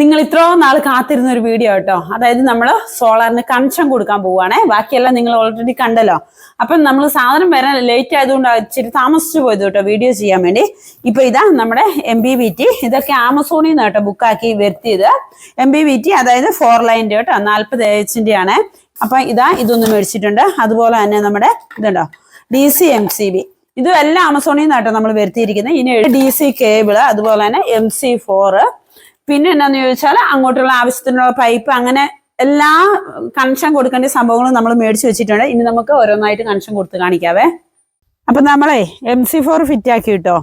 നിങ്ങൾ ഇത്രയും നാൾ കാത്തിരുന്ന ഒരു വീഡിയോ കേട്ടോ അതായത് നമ്മൾ സോളാറിന് കണക്ഷൻ കൊടുക്കാൻ പോവുകയാണേ. ബാക്കിയെല്ലാം നിങ്ങൾ ഓൾറെഡി കണ്ടല്ലോ. അപ്പം നമ്മൾ സാധനം വരാൻ ലേറ്റ് ആയതുകൊണ്ട് ഇച്ചിരി താമസിച്ചു പോയത് കേട്ടോ വീഡിയോ ചെയ്യാൻ വേണ്ടി. ഇപ്പൊ ഇതാ നമ്മുടെ എം ബി വി ടി ഇതൊക്കെ ആമസോണിൽ നിന്ന് കേട്ടോ ബുക്കാക്കി വരുത്തിയത്. എം ബി വി ടി അതായത് ഫോർ ലൈന്റെ കേട്ടോ നാൽപ്പത് എച്ചിന്റെ ആണ്. അപ്പൊ ഇതാ ഇതൊന്ന് മേടിച്ചിട്ടുണ്ട്. അതുപോലെ തന്നെ നമ്മുടെ ഇതുണ്ടോ D C M C B ഇതും എല്ലാം ആമസോണിൽ നിന്നാട്ടോ നമ്മൾ വരുത്തിയിരിക്കുന്നത്. ഇനി ഡി സി കേബിൾ അതുപോലെ തന്നെ എം സി ഫോറ് പിന്നെ എന്താന്ന് ചോദിച്ചാൽ അങ്ങോട്ടുള്ള ആവശ്യത്തിനുള്ള പൈപ്പ് അങ്ങനെ എല്ലാ കണക്ഷൻ കൊടുക്കേണ്ട സംഭവങ്ങളും നമ്മൾ മേടിച്ചു വെച്ചിട്ടുണ്ട്. ഇനി നമുക്ക് ഓരോന്നായിട്ട് കണക്ഷൻ കൊടുത്ത് കാണിക്കാവേ. അപ്പൊ നമ്മളെ എം സി ഫോർ ഫിറ്റ് ആക്കി കിട്ടോ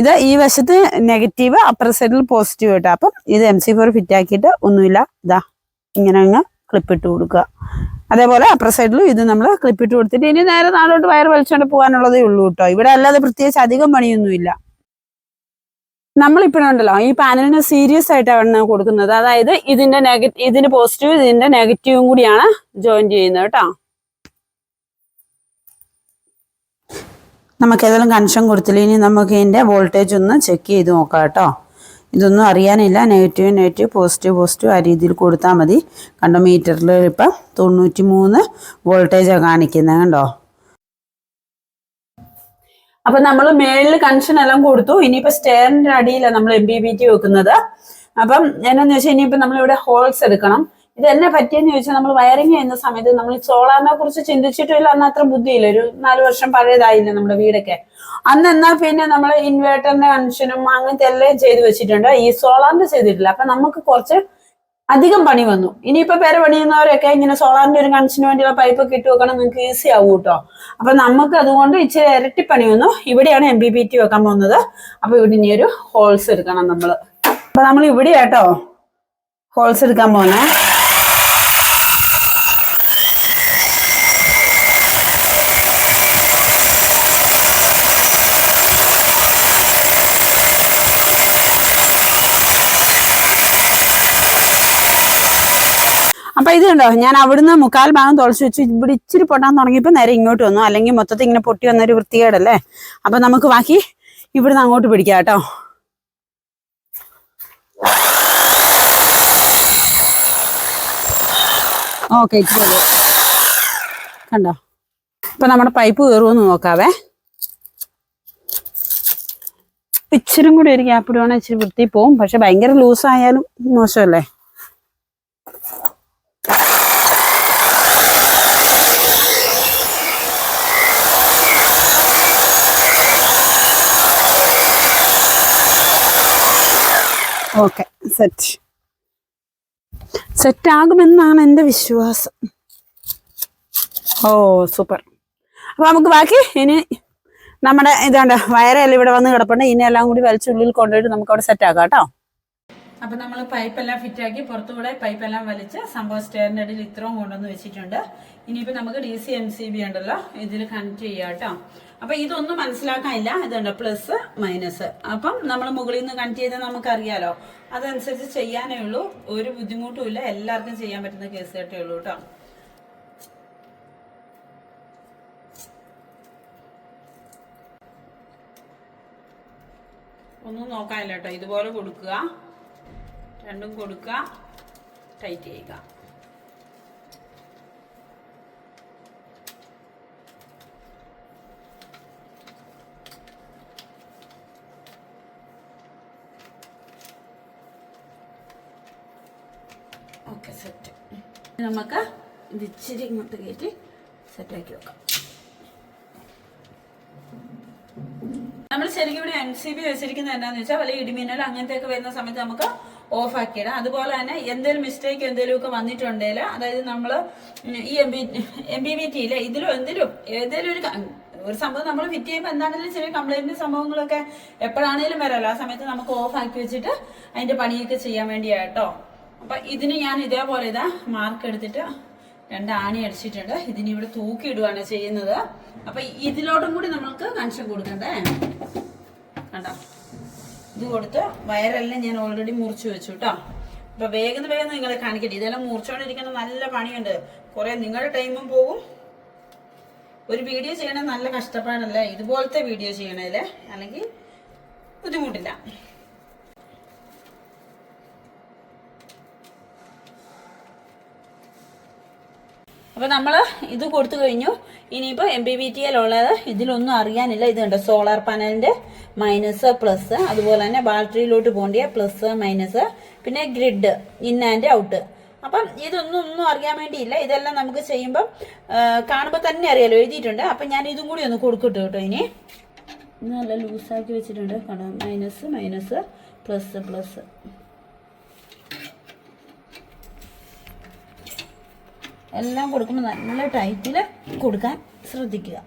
ഇത് ഈ വശത്ത് നെഗറ്റീവ് അപ്പർ സൈഡിൽ പോസിറ്റീവ് കേട്ടോ. അപ്പം ഇത് എം സി ഫോർ ഫിറ്റ് ആക്കിയിട്ട് ഒന്നുമില്ല. ഇതാ ഇങ്ങനെ അങ്ങ് ക്ലിപ്പ് ഇട്ട് കൊടുക്കുക. അതേപോലെ അപ്പർ സൈഡിലും ഇത് നമ്മൾ ക്ലിപ്പ് ഇട്ട് കൊടുത്തിട്ട് ഇനി നേരെ നാളോട്ട് വയർ വലിച്ചുകൊണ്ട് പോകാനുള്ളതേ ഉള്ളൂ കേട്ടോ. ഇവിടെ അല്ലാതെ പ്രത്യേകിച്ച് അധികം പണിയൊന്നുമില്ല. നമ്മളിപ്പോഴുണ്ടല്ലോ ഈ പാനലിന് സീരിയസ് ആയിട്ടാണ് കൊടുക്കുന്നത്. അതായത് ഇതിന്റെ നെഗറ്റീവ് ഇതിന്റെ പോസിറ്റീവ് ഇതിന്റെ നെഗറ്റീവും കൂടിയാണ് ജോയിൻ ചെയ്യുന്നത് കേട്ടോ. നമുക്ക് ഏതെങ്കിലും കൺഷൻ കൊടുത്തില്ല? ഇനി നമുക്ക് ഇതിന്റെ വോൾട്ടേജ് ഒന്ന് ചെക്ക് ചെയ്ത് നോക്കാം കേട്ടോ. ഇതൊന്നും അറിയാനില്ല. നെഗറ്റീവ് നെഗറ്റീവ് പോസിറ്റീവ് പോസിറ്റീവ് ആ രീതിയിൽ കൊടുത്താൽ മതി. കണ്ടോ മീറ്ററിൽ ഇപ്പം തൊണ്ണൂറ്റി മൂന്ന് വോൾട്ടേജാണ് കാണിക്കുന്നത് കണ്ടോ? അപ്പൊ നമ്മൾ മേളിൽ കൺഷൻ എല്ലാം കൊടുത്തു. ഇനിയിപ്പോ സ്റ്റെയറിന്റെ അടിയിലാണ് നമ്മൾ എം ബി ബി ടി വെക്കുന്നത്. അപ്പം എന്നാന്ന് വെച്ചാൽ ഇനിയിപ്പോ നമ്മൾ ഇവിടെ ഹോൾസ് എടുക്കണം. ഇത് എന്നെ പറ്റിയെന്ന് ചോദിച്ചാൽ നമ്മൾ വയറിങ് ചെയ്യുന്ന സമയത്ത് നമ്മൾ സോളാറിനെ കുറിച്ച് ചിന്തിച്ചിട്ടില്ല അന്ന് അത്ര ബുദ്ധിയില്ല. ഒരു നാല് വർഷം പഴയതായില്ല നമ്മുടെ വീടൊക്കെ. അന്ന് എന്നാൽ പിന്നെ നമ്മൾ ഇൻവേർട്ടറിന്റെ കൺഷനും അങ്ങനത്തെ എല്ലാം ചെയ്ത് വെച്ചിട്ടുണ്ട്. ഈ സോളാറിന്റെ ചെയ്തിട്ടില്ല. അപ്പൊ നമുക്ക് കുറച്ച് അധികം പണി വന്നു. ഇനിയിപ്പോ പേരെ പണിയുന്നവരൊക്കെ ഇങ്ങനെ സോളാറിന്റെ ഒരു കണക്ഷന് വേണ്ടിയുള്ള പൈപ്പ് ഒക്കെ ഇട്ട് വെക്കണം നിങ്ങൾക്ക് ഈസി ആവും കേട്ടോ. അപ്പൊ നമുക്ക് അതുകൊണ്ട് ഇച്ചിരി ഇരട്ടി പണി വന്നു. ഇവിടെയാണ് എം ബി ബി ടി വെക്കാൻ പോകുന്നത്. അപ്പൊ ഇവിടെ ഇനി ഒരു ഹോൾസ് എടുക്കണം നമ്മൾ അപ്പൊ നമ്മൾ ഇവിടെ കേട്ടോ ഹോൾസ് എടുക്കാൻ പോകുന്നേ. അപ്പൊ ഇത് കണ്ടോ ഞാൻ അവിടുന്ന് മുക്കാൽ ഭാഗം തുളച്ചു വെച്ച് ഇവിടെ ഇച്ചിരി പൊട്ടാൻ തുടങ്ങിയപ്പോ നേരെ ഇങ്ങോട്ട് വന്നു. അല്ലെങ്കിൽ മൊത്തത്തിൽ ഇങ്ങനെ പൊട്ടി വന്നൊരു വൃത്തികേടല്ലേ? അപ്പൊ നമുക്ക് ബാക്കി ഇവിടുന്ന് അങ്ങോട്ട് പിടിക്കാം കേട്ടോ. ഓക്കെ കണ്ടോ? ഇപ്പൊ നമ്മുടെ പൈപ്പ് കയറുമെന്ന് നോക്കാവേ. ഇച്ചിരും കൂടി ഒരു ഗ്യാപ്പ് ഇടുവാണെങ്കിൽ ഇച്ചിരി വൃത്തി പോവും. പക്ഷെ ഭയങ്കര ലൂസ് ആയാലും മോശമല്ലേ? ഓക്കെ സെറ്റ് സെറ്റ് ആകുമെന്നാണ് എന്റെ വിശ്വാസം. ഓ സൂപ്പർ അപ്പൊ നമുക്ക് ബാക്കി ഇനി നമ്മുടെ ഇതാണ്ട് വയറെല്ലാം ഇവിടെ വന്ന് കിടപ്പുണ്ട്. ഇനി എല്ലാം കൂടി വലിച്ചുള്ളിൽ കൊണ്ടുപോയിട്ട് നമുക്ക് അവിടെ സെറ്റ് ആക്കാം കേട്ടോ. അപ്പൊ നമ്മൾ പൈപ്പെല്ലാം ഫിറ്റ് ആക്കി പുറത്തുകൂടെ പൈപ്പെല്ലാം വലിച്ച് സംഭവം സ്റ്റെയറിന്റെ അടിയിൽ ഇത്രയും കൊണ്ടുവന്ന് വെച്ചിട്ടുണ്ട്. ഇനിയിപ്പോ നമുക്ക് D C M C B ഉണ്ടല്ലോ ഇതിൽ കണക്ട് ചെയ്യാം കേട്ടോ. അപ്പൊ ഇതൊന്നും മനസ്സിലാക്കാനില്ല. ഇതുണ്ട് പ്ലസ് മൈനസ് അപ്പം നമ്മൾ മുകളിൽ നിന്ന് കണക്ട് ചെയ്താൽ നമുക്കറിയാലോ. അതനുസരിച്ച് ചെയ്യാനേ ഉള്ളൂ. ഒരു ബുദ്ധിമുട്ടും ഇല്ല. എല്ലാവർക്കും ചെയ്യാൻ പറ്റുന്ന കേസ് കേട്ടേ ഉള്ളൂ കേട്ടോ. ഒന്നും നോക്കാനില്ല കേട്ടോ. ഇതുപോലെ കൊടുക്കുക. രണ്ടും കൊടുക്കുക. ടൈറ്റ് ചെയ്യുക. ഓക്കെ സെറ്റ് നമുക്ക് ഇത് ഇച്ചിരി ഇങ്ങോട്ട് കയറ്റി സെറ്റാക്കി വെക്കാം. നമ്മൾ ശരിക്കും ഇവിടെ എൻ സി ബി വെച്ചിരിക്കുന്നത് എന്താണെന്ന് വെച്ചാൽ വല്ല ഇടിമിന്നൽ അങ്ങനത്തെ ഒക്കെ വരുന്ന സമയത്ത് നമുക്ക് ഓഫ് ആക്കിയിടാം. അതുപോലെ തന്നെ എന്തെങ്കിലും മിസ്റ്റേക്ക് എന്തെങ്കിലും ഒക്കെ വന്നിട്ടുണ്ടെങ്കിൽ അതായത് നമ്മൾ ഈ M B M B B ടിയിലെ ഇതിലും എന്തിലും ഏതെങ്കിലും ഒരു ഒരു സംഭവം നമ്മൾ ഫിറ്റ് ചെയ്യുമ്പോൾ എന്താണെങ്കിലും ചെറിയ കംപ്ലൈന്റ് സംഭവങ്ങളൊക്കെ എപ്പോഴാണെങ്കിലും വരാമല്ലോ ആ സമയത്ത് നമുക്ക് ഓഫ് ആക്കി വെച്ചിട്ട് അതിന്റെ പണിയൊക്കെ ചെയ്യാൻ വേണ്ടിയാട്ടോ. അപ്പൊ ഇതിന് ഞാൻ ഇതേപോലെ ഇതാ മാർക്ക് എടുത്തിട്ട് രണ്ട് ആണി അടിച്ചിട്ടുണ്ട്. ഇതിന് ഇവിടെ തൂക്കി ഇടുകയാണ് ചെയ്യുന്നത്. അപ്പൊ ഇതിലോട്ടും കൂടി നമ്മൾക്ക് കൺഷൻ കൊടുക്കണ്ടേ? കണ്ടോ? ഇത് കൊടുത്ത് വയറെല്ലാം ഞാൻ ഓൾറെഡി മുറിച്ചു വെച്ചു കേട്ടോ അപ്പൊ വേഗം വേഗം നിങ്ങളെ കാണിക്കട്ടെ. ഇതെല്ലാം മുറിച്ചോണ്ടിരിക്കുന്ന നല്ല പണിയുണ്ട്. കുറെ നിങ്ങളുടെ ടൈമും പോകും. ഒരു വീഡിയോ ചെയ്യണേ നല്ല കഷ്ടപ്പാടല്ലേ? ഇതുപോലത്തെ വീഡിയോ ചെയ്യണേൽ അല്ലെങ്കിൽ ബുദ്ധിമുട്ടില്ല. അപ്പോൾ നമ്മൾ ഇത് കൊടുത്തു കഴിഞ്ഞു. ഇനിയിപ്പോൾ എം ബി ബി ടി ഉള്ളത് ഇതിലൊന്നും അറിയാനില്ല. ഇത് കണ്ടോ? സോളാർ പാനലിന്റെ മൈനസ് പ്ലസ് അതുപോലെ തന്നെ ബാറ്ററിയിലോട്ട് പോകേണ്ടിയ പ്ലസ് മൈനസ് പിന്നെ ഗ്രിഡ് ഇൻ ആൻഡ് ഔട്ട് അപ്പം ഇതൊന്നും ഒന്നും അറിയാൻ വേണ്ടിയില്ല. ഇതെല്ലാം നമുക്ക് ചെയ്യുമ്പം കാണുമ്പോൾ തന്നെ അറിയാലോ. എഴുതിയിട്ടുണ്ട്. അപ്പം ഞാൻ ഇതും കൂടി ഒന്ന് കൊടുക്കട്ടെ കേട്ടോ ഇനി. നല്ല ലൂസാക്കി വെച്ചിട്ടുണ്ട്. കണ്ടോ? മൈനസ് മൈനസ് പ്ലസ് പ്ലസ് എല്ലാം കൊടുക്കുമ്പോൾ നല്ല ടൈറ്റിൽ കൊടുക്കാൻ ശ്രദ്ധിക്കുക.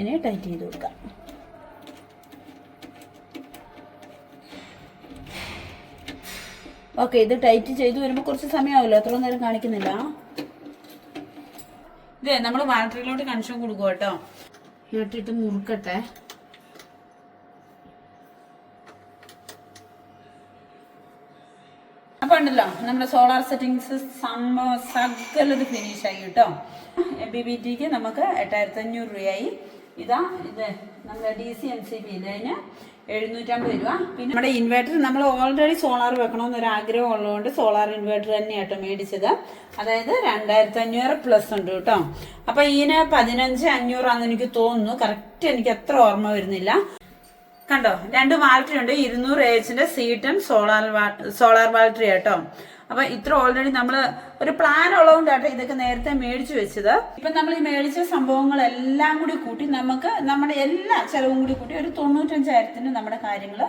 ഇനി ടൈറ്റ് ചെയ്ത് കൊടുക്കാം ഓക്കെ ഇത് ടൈറ്റ് ചെയ്ത് വരുമ്പോൾ കുറച്ച് സമയമാവല്ലോ എത്ര നേരം കാണിക്കുന്നില്ല. ഇതേ നമ്മൾ വാട്ടറിലോട്ട് കണക്ഷൻ കൊടുക്കുക കേട്ടോ. ഇട്ടിട്ട് മുറുക്കട്ടെ. അപ്പൊ നമ്മുടെ സോളാർ സെറ്റിങ്സ് സംഭവം സകലത് ഫിനിഷ് ആയി കേട്ടോ. എം ബി ബി ടിക്ക് നമുക്ക് എട്ടായിരത്തി അഞ്ഞൂറ് രൂപയായി. ഇതാ ഇത് നമ്മുടെ D C M C B ഇതിന് എഴുന്നൂറ്റമ്പത് രൂപ. പിന്നെ നമ്മുടെ ഇൻവേർട്ടർ നമ്മൾ ഓൾറെഡി സോളാർ വെക്കണമെന്നൊരു ആഗ്രഹം ഉള്ളതുകൊണ്ട് സോളാർ ഇൻവേർട്ടർ തന്നെയാട്ടോ മേടിച്ചത്. അതായത് രണ്ടായിരത്തി അഞ്ഞൂറ് പ്ലസ് ഉണ്ട് കേട്ടോ. അപ്പൊ ഇതിന് പതിനഞ്ച് അഞ്ഞൂറാന്ന് എനിക്ക് തോന്നുന്നു. കറക്റ്റ് എനിക്ക് അത്ര ഓർമ്മ വരുന്നില്ല. കണ്ടോ? രണ്ട് ബാറ്ററി ഉണ്ട് ഇരുന്നൂറ് എച്ചിന്റെ സീറ്റും സോളാർ സോളാർ ബാറ്ററി കേട്ടോ. അപ്പൊ ഇത്ര ഓൾറെഡി നമ്മൾ ഒരു പ്ലാൻ ഉള്ളതുകൊണ്ടാട്ടോ ഇതൊക്കെ നേരത്തെ മേടിച്ചു വെച്ചത്. ഇപ്പൊ നമ്മൾ ഈ മേടിച്ച സംഭവങ്ങളെല്ലാം കൂടി കൂട്ടി നമുക്ക് നമ്മുടെ എല്ലാ ചെലവും കൂടി കൂട്ടി ഒരു തൊണ്ണൂറ്റഞ്ചായിരത്തിന് നമ്മുടെ കാര്യങ്ങൾ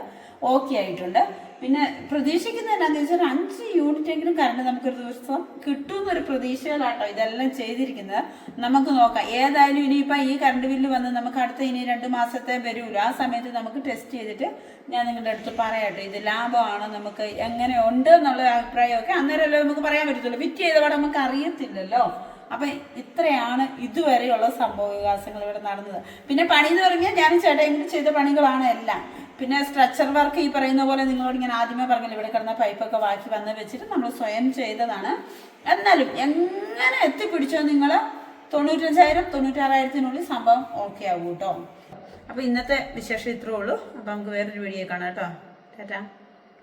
ഓക്കെ ആയിട്ടുണ്ട്. പിന്നെ പ്രതീക്ഷിക്കുന്നത് എന്താണെന്ന് വെച്ചാൽ അഞ്ച് യൂണിറ്റ് എങ്കിലും കറണ്ട് നമുക്കൊരു ദിവസം കിട്ടുമെന്നൊരു പ്രതീക്ഷയിലാട്ടോ ഇതെല്ലാം ചെയ്തിരിക്കുന്നത്. നമുക്ക് നോക്കാം. ഏതായാലും ഇനിയിപ്പോൾ ഈ കറണ്ട് ബില്ല് വന്ന് നമുക്ക് അടുത്ത ഇനി രണ്ട് മാസത്തെ വരുമല്ലോ ആ സമയത്ത് നമുക്ക് ടെസ്റ്റ് ചെയ്തിട്ട് ഞാൻ നിങ്ങളുടെ അടുത്ത് പറയാട്ടോ ഇത് ലാഭമാണ് നമുക്ക് എങ്ങനെ ഉണ്ട് എന്നുള്ള അഭിപ്രായമൊക്കെ അന്നേരമല്ലേ നമുക്ക് പറയാൻ പറ്റത്തുള്ളൂ. വിറ്റ് ചെയ്തപാടെ നമുക്ക് അറിയത്തില്ലല്ലോ. അപ്പൊ ഇത്രയാണ് ഇതുവരെയുള്ള സംഭവ വികാസങ്ങൾ ഇവിടെ നടന്നത്. പിന്നെ പണി എന്ന് പറഞ്ഞാൽ ഞാൻ ചേട്ടൻ ചെയ്ത പണികളാണ് എല്ലാം. പിന്നെ സ്ട്രക്ചർ വർക്ക് ഈ പറയുന്ന പോലെ നിങ്ങളോട് ഞാൻ ആദ്യമേ പറഞ്ഞില്ല ഇവിടെ കിടന്ന പൈപ്പൊക്കെ വാക്കി വന്ന് വെച്ചിട്ട് നമ്മൾ സ്വയം ചെയ്തതാണ്. എന്നാലും എങ്ങനെ എത്തിപ്പിടിച്ചോ നിങ്ങൾ തൊണ്ണൂറ്റഞ്ചായിരം തൊണ്ണൂറ്റാറായിരത്തിനുള്ളിൽ സംഭവം ഓക്കെ ആവും കേട്ടോ അപ്പോൾ ഇന്നത്തെ വിശേഷം ഇത്രേ ഉള്ളൂ. അപ്പോൾ നമുക്ക് വേറൊരു വീഡിയോ കാണാം കേട്ടോ ടാറ്റാ.